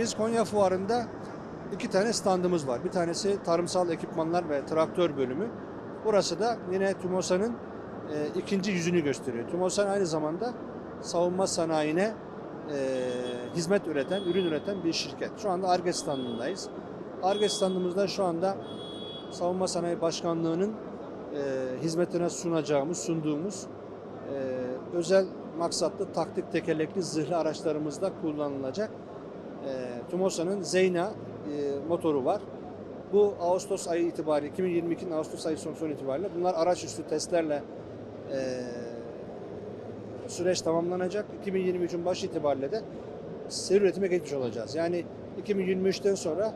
Biz Konya Fuarı'nda iki tane standımız var. Bir tanesi tarımsal ekipmanlar ve traktör bölümü. Burası da yine TÜMOSA'nın e, ikinci yüzünü gösteriyor. TÜMOSA aynı zamanda savunma sanayine e, hizmet üreten, ürün üreten bir şirket. Şu anda ARGE standındayız. ARGE standımızda şu anda Savunma Sanayi Başkanlığı'nın e, hizmetine sunacağımız, sunduğumuz e, özel maksatlı taktik tekerlekli zırhlı araçlarımızda kullanılacak e, TUMOSA'nın Zeyna e, motoru var. Bu Ağustos ayı itibariyle 2022'nin Ağustos ayı sonu sonu itibariyle bunlar araç üstü testlerle e, süreç tamamlanacak. 2023'ün başı itibariyle de seri üretime geçmiş olacağız. Yani 2023'ten sonra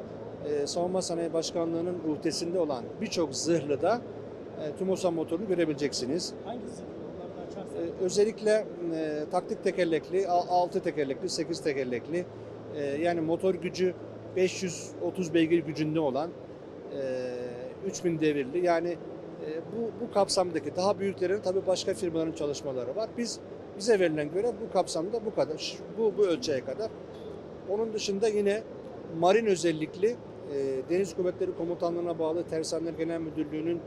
e, Savunma Sanayi Başkanlığı'nın uhdesinde olan birçok zırhlıda e, TUMOSA motorunu görebileceksiniz. Hangisi? Ee, özellikle e, taktik tekerlekli, 6 tekerlekli, 8 tekerlekli e, yani motor gücü 530 beygir gücünde olan e, 3000 devirli yani e, bu, bu kapsamdaki daha büyüklerin tabii başka firmaların çalışmaları var. Biz bize verilen göre bu kapsamda bu kadar, bu, bu ölçeğe kadar. Onun dışında yine marin özellikli e, Deniz Kuvvetleri Komutanlığı'na bağlı Tersaneler Genel Müdürlüğü'nün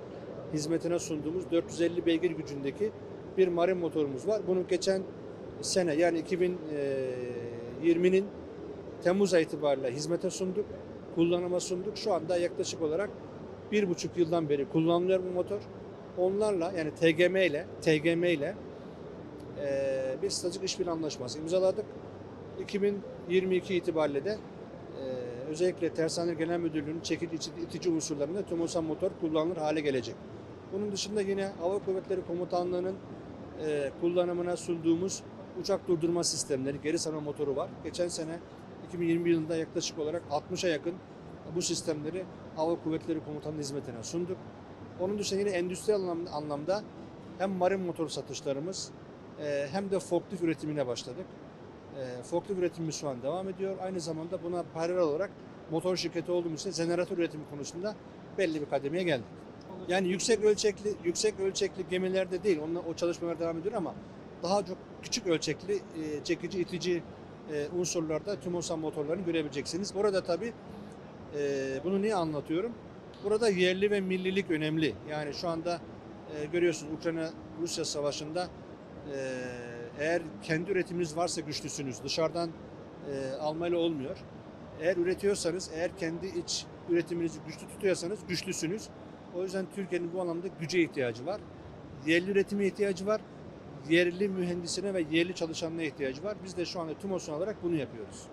hizmetine sunduğumuz 450 beygir gücündeki bir marin motorumuz var. Bunu geçen sene yani 2020'nin Temmuz itibariyle hizmete sunduk, kullanıma sunduk. Şu anda yaklaşık olarak bir buçuk yıldan beri kullanılıyor bu motor. Onlarla yani TGM ile TGM ile eee, bir stratejik işbirliği anlaşması imzaladık. 2022 itibariyle de eee, özellikle Tersaneler Genel Müdürlüğü'nün çekici itici- unsurlarında TÜMOSAN motor kullanılır hale gelecek. Bunun dışında yine Hava Kuvvetleri Komutanlığı'nın e, kullanımına sunduğumuz uçak durdurma sistemleri, geri sarma motoru var. Geçen sene 2020 yılında yaklaşık olarak 60'a yakın bu sistemleri Hava Kuvvetleri Komutanlığı hizmetine sunduk. Onun dışında yine endüstriyel anlamda hem marin motor satışlarımız e, hem de forklift üretimine başladık. E, forklift üretimimiz şu an devam ediyor. Aynı zamanda buna paralel olarak motor şirketi olduğumuz için jeneratör üretimi konusunda belli bir kademeye geldik. Yani yüksek ölçekli yüksek ölçekli gemilerde değil. Onunla o çalışmalar devam ediyor ama daha çok küçük ölçekli e, çekici itici e, unsurlarda TÜMOSAN motorlarını görebileceksiniz. Burada tabii e, bunu niye anlatıyorum? Burada yerli ve millilik önemli. Yani şu anda e, görüyorsunuz Ukrayna Rusya savaşında e, eğer kendi üretiminiz varsa güçlüsünüz. Dışarıdan e, almayla olmuyor. Eğer üretiyorsanız, eğer kendi iç üretiminizi güçlü tutuyorsanız güçlüsünüz. O yüzden Türkiye'nin bu anlamda güce ihtiyacı var. Yerli üretime ihtiyacı var. Yerli mühendisine ve yerli çalışanına ihtiyacı var. Biz de şu anda TÜMOS'un olarak bunu yapıyoruz.